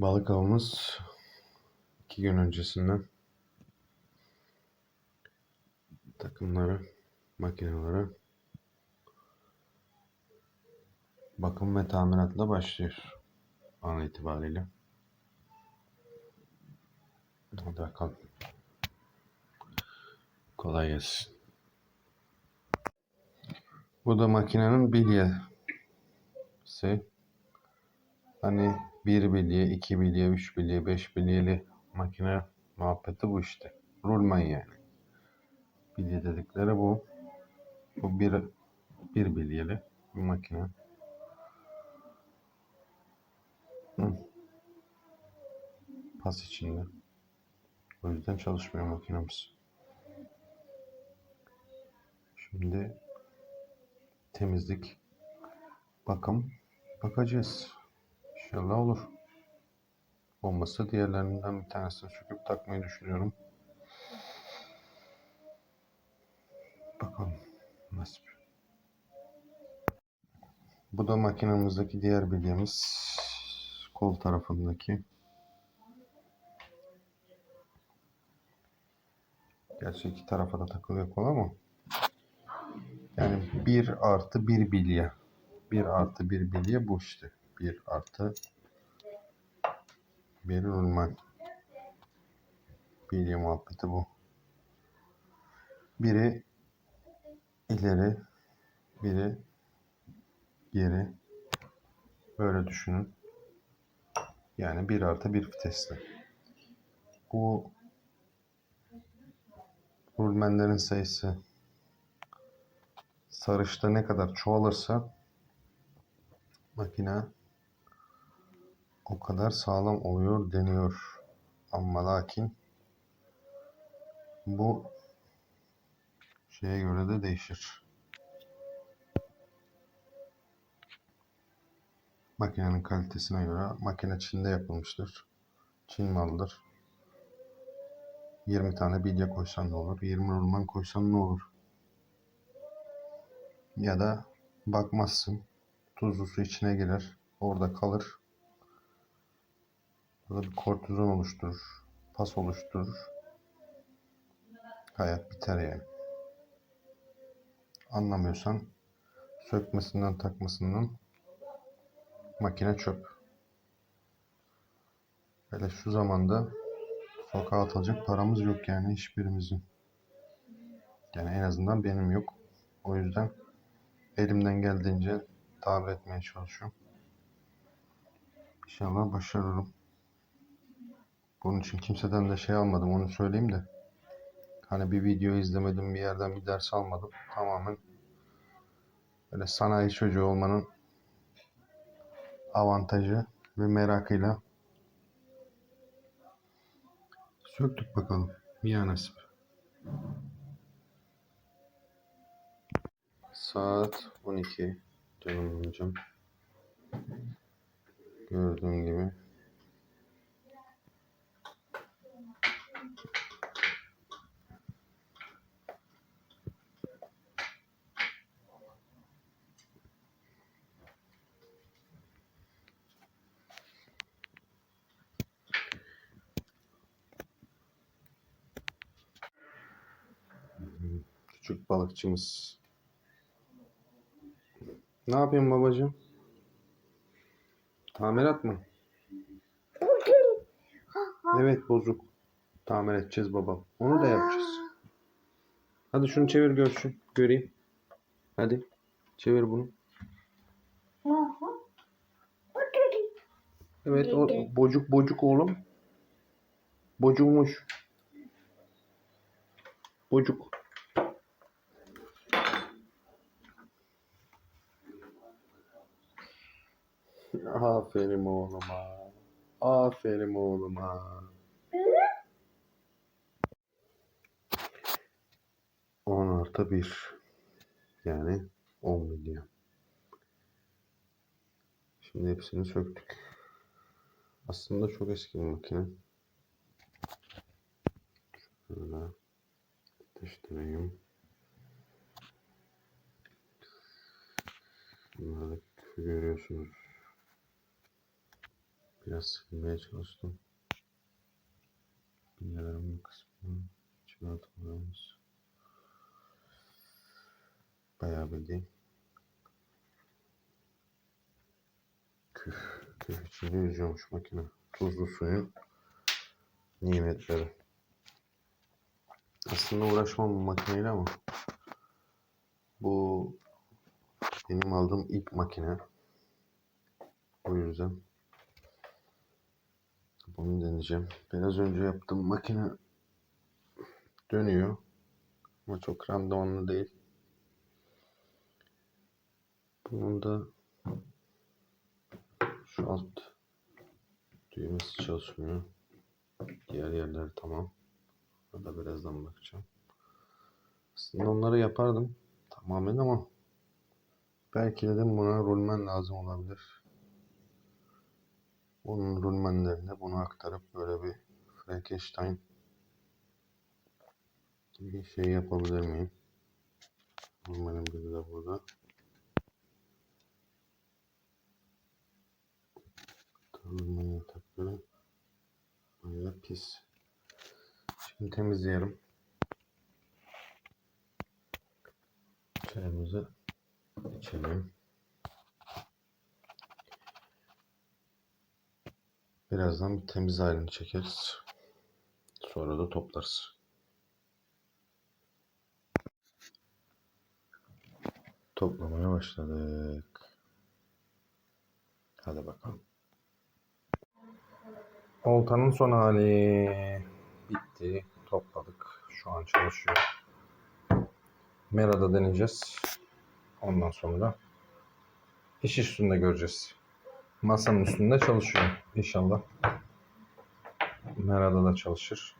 Balık avımız iki gün öncesinden takımları, makineleri bakım ve tamiratla başlıyor an itibariyle. Hadi bakalım. Kolay gelsin. Bu da makinenin bilyesi. Hani bir bilye, iki bilye, üç bilye, beş bilyeli makine muhabbeti bu işte. Rulman yani. Bilye dedikleri bu. Bu bir, bir bilyeli bir makine. Hı. Pas içinde. O yüzden çalışmıyor makinemiz. Şimdi temizlik, bakım bakacağız. İnşallah olur. Olmazsa diğerlerinden bir tanesini söküp takmayı düşünüyorum. Bakalım nasip. Bu da makinemizdeki diğer bilyemiz. Kol tarafındaki. Gerçi iki tarafa da takılıyor kol ama. Yani bir artı bir bilye. Bir artı bir bilye bu işte. Bir artı bir rulman. Bilye muhabbeti bu. Biri ileri, biri geri. Böyle düşünün. Yani bir artı bir vitesli. Bu rulmenlerin sayısı sarışta ne kadar çoğalırsa makine o kadar sağlam oluyor deniyor. Ama lakin bu şeye göre de değişir. Makinenin kalitesine göre makine Çin'de yapılmıştır. Çin malıdır. 20 tane bilye koysan ne olur? 20 rulman koysan ne olur? Ya da bakmazsın. Tuzlu su içine girer. Orada kalır. Burada bir kortizon oluşturur. Pas oluşturur. Hayat biter yani. Anlamıyorsan sökmesinden takmasından makine çöp. Hele şu zamanda sokağa atılacak paramız yok yani hiçbirimizin. Yani en azından benim yok. O yüzden elimden geldiğince tamir etmeye çalışıyorum. İnşallah başarırım. Bunun için kimseden de şey almadım onu söyleyeyim de. Hani bir video izlemedim, bir yerden bir ders almadım. Tamamen böyle sanayi çocuğu olmanın avantajı ve merakıyla söktük bakalım. Ya nasip. Saat 12 canım hocam. Gördüğün gibi. Küçük balıkçımız. Ne yapıyorsun babacığım? Tamirat mı? Evet bozuk. Tamir edeceğiz babam. Onu da yapacağız. Hadi şunu çevir görsün. Göreyim. Hadi. Çevir bunu. Evet o bocuk bocuk oğlum. Bocukmuş. Bocuk. Aferin oğluma. Aferin oğluma. On artı bir. Yani 10 milyon. Şimdi hepsini söktük. Aslında çok eski bir makine. Şöyle yetiştireyim. Bunları görüyorsunuz. Biraz silmeye çalıştım. Bir kısmını içine atmalıyız. Bayağı bildiğin. Küf, küf içinde yüzüyormuş makine. Tuzlu suyun nimetleri. Aslında uğraşmam bu makineyle ama bu benim aldığım ilk makine. O yüzden bunu deneyeceğim. Biraz önce yaptığım makine dönüyor. Ama çok randımanlı değil. Bunun da şu alt düğmesi çalışmıyor. Diğer yerler tamam. Burada birazdan bakacağım. Aslında onları yapardım tamamen ama belki dedim buna rulmen lazım olabilir. Bunun rulmenlerine bunu aktarıp böyle bir Frankenstein bir şey yapabilir miyim? Rulmenin biri de burada. Rulmen yatakları bayağı pis. Şimdi temizleyelim. Çayımızı içelim. Birazdan bir temiz halini çekeriz. Sonra da toplarız. Toplamaya başladık. Hadi bakalım. Oltanın son hali bitti. Topladık. Şu an çalışıyor. Mera'da deneyeceğiz. Ondan sonra iş üstünde göreceğiz. Masanın üstünde çalışıyor inşallah. Mera'da da çalışır.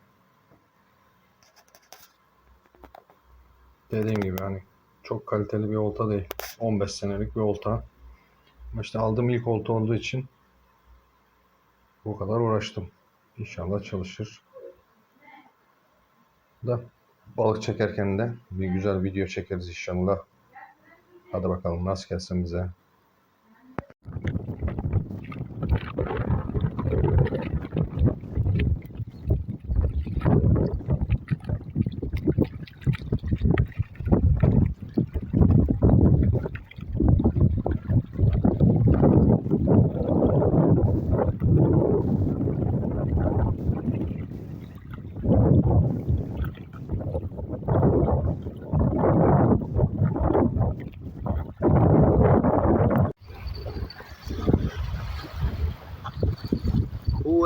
Dediğim gibi hani çok kaliteli bir olta değil. 15 senelik bir olta. Ama işte aldığım ilk olta olduğu için bu kadar uğraştım. İnşallah çalışır. Da balık çekerken de bir güzel video çekeriz inşallah. Hadi bakalım nasıl gelsin bize.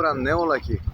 Uğran ne ola ki?